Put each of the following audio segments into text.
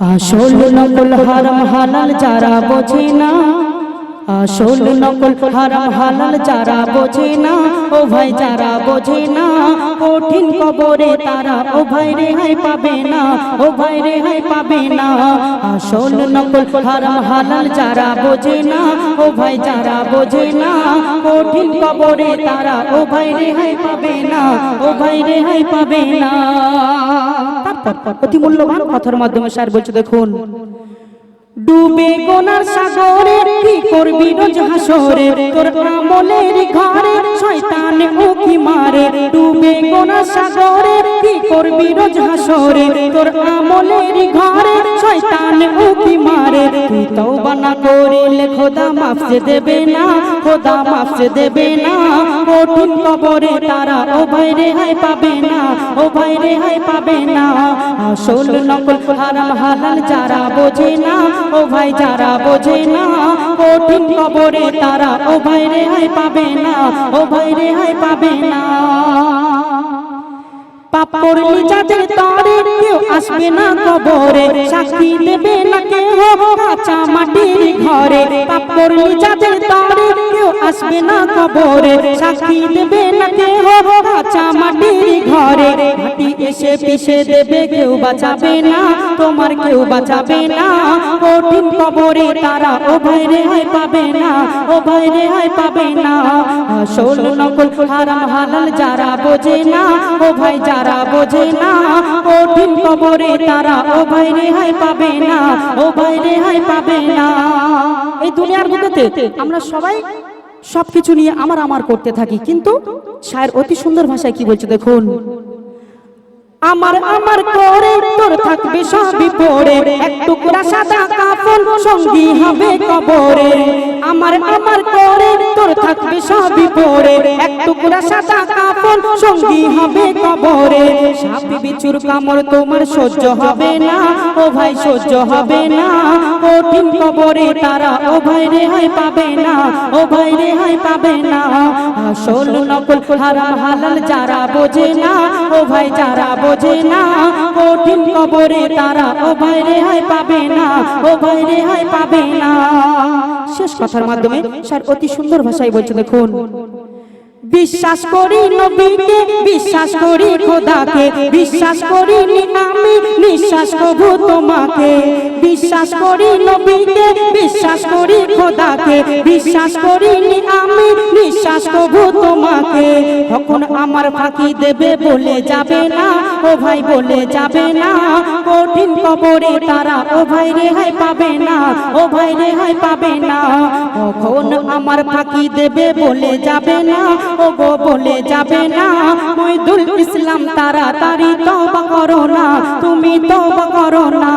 আসল নকল হারাম হালাল যারা বোঝে না, আসল নকল হারাম হালাল যারা বোঝে না, ও ভাই যারা বোঝে না, কঠিন কবরে তারা, ও ভাই রেহাই পাবে না, ও ভাই রেহাই পাবে না। আসল নকল হারাম হালাল যারা বোঝে না, ও ভাই যারা বোঝে না, কঠিন কবরে তারা, ও ভাই রেহাই পাবে না, ও ভাই রেহাই পাবে না। অতি মূল্যবান কথার মাধ্যমে স্যার বলছে, দেখুন, ডুবে গোনার সাগরে কি করবি রোজ তোর আমলের ঘরে শয়তান উকি মারে। ডুবে গোনার সাগরে কি করবি রোজ তোর আমলের ঘরে শয়তান উকি মারে। তুই না করিলে খোদা মাফ যে দেবে না, খোদা মাফ যে দেবে না। কঠিন কবরে তারা ও ভাই রেহাই পাবে না, ও ভাই রেহাই পাবে না। আসল নকল হারাম হালাল যারা বোঝে না, ও ভাই যারা বোঝে না। কঠিন কবরে তারা ও ভাই রেহাই পাবে না, ও ভাই রেহাই পাবে না। পাপ করলি যাদের তরে কেউ আসবে না কবরে। সাক্ষী দেবে না কেউ কাঁচা মাটির ঘরে। পাপ করলি যাদের তরে কেউ আসবে না কবরে। সাক্ষী দেবে না কেউ কাঁচা মাটির ঘরে। মাটি এসে পিষে দেবে, কেউ বাঁচাবে না। তোমার কেউ বাঁচাবে না। কঠিন কবরে তারা ও ভাই রেহাই পাবে না। ও ভাই রেহাই পাবে না। আসল নকল হারাম হালাল যারা বোঝে না ও ভাই যারা বোঝে না, কঠিন কবরে তারা, ও পাবে না, ও পাবে না। এই দুনিয়ার আমরা সবাই সবকিছু নিয়ে আমার আমার করতে থাকি, কিন্তু শায়ের অতি সুন্দর ভাষায় কি বলছে দেখুন? আমার আমার করে তোর থাকবে সবই পড়ে এক টুকরা সাদা কাফন সঙ্গী হবে কবরে। আমার আমার করে তোর থাকবে সবই পড়ে এক টুকরা সাদা কাফন সঙ্গী হবে কবরে। সাপি বিচুর কামড় তোমার সহ্য হবে না, ও ভাই সহ্য হবে না। কঠিন কবরে তারা, ও ভাই রেহাই পাবে না, ও ভাই রেহাই পাবে না। আসল নকল হারাম হালাল যারা বোঝে না, ও ভাই যারা বোঝে না, কঠিন কবরে তারা, ও ভাই রেহাই পাবে না, ও ভাই রেহাই পাবে না। শেষ কথার মাধ্যমে স্যার অতি সুন্দর ভাষায় বলছে, দেখুন। বিশ্বাস করি নবীকে, বিশ্বাস করি খোদাকে, বিশ্বাস করি আমি নিঃশ্বাস কবু তোমাকে। বিশ্বাস করি নবীকে, বিশ্বাস করি খোদাকে, বিশ্বাস করি আমি নিঃশ্বাস কবু তোমাকে। তখন আমার ফাঁকি দেবে বলে যাবে না, ও ভাই বলে যাবে না। কঠিন কবরে তারা, ও ভাই রেহাই পাবে না, ও ভাই রেহাই পাবে না। কখন আমার ফাঁকি দেবে বলে যাবে না। ও গো বলে যাবে না। মইদুল ইসলাম তাড়াতাড়ি তওবা করো না। তুমি তওবা করো না।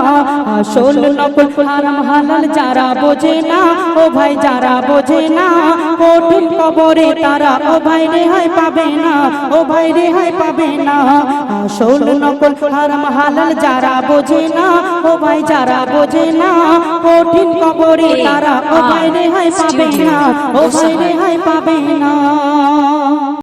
আসল নকল হারাম হালাল যারা বোঝে না, ও ভাই যারা বোঝে না, কঠিন কবরে তারা ও ভাই রেহাই পাবে না, ও ভাই রেহাই পাবে না। আসল নকল হারাম হালাল যারা বোঝে না, ও ভাই যারা বোঝে না, কঠিন কবরে তারা ও ভাই রেহাই পাবে না। ও ভাই রেহাই পাবে না।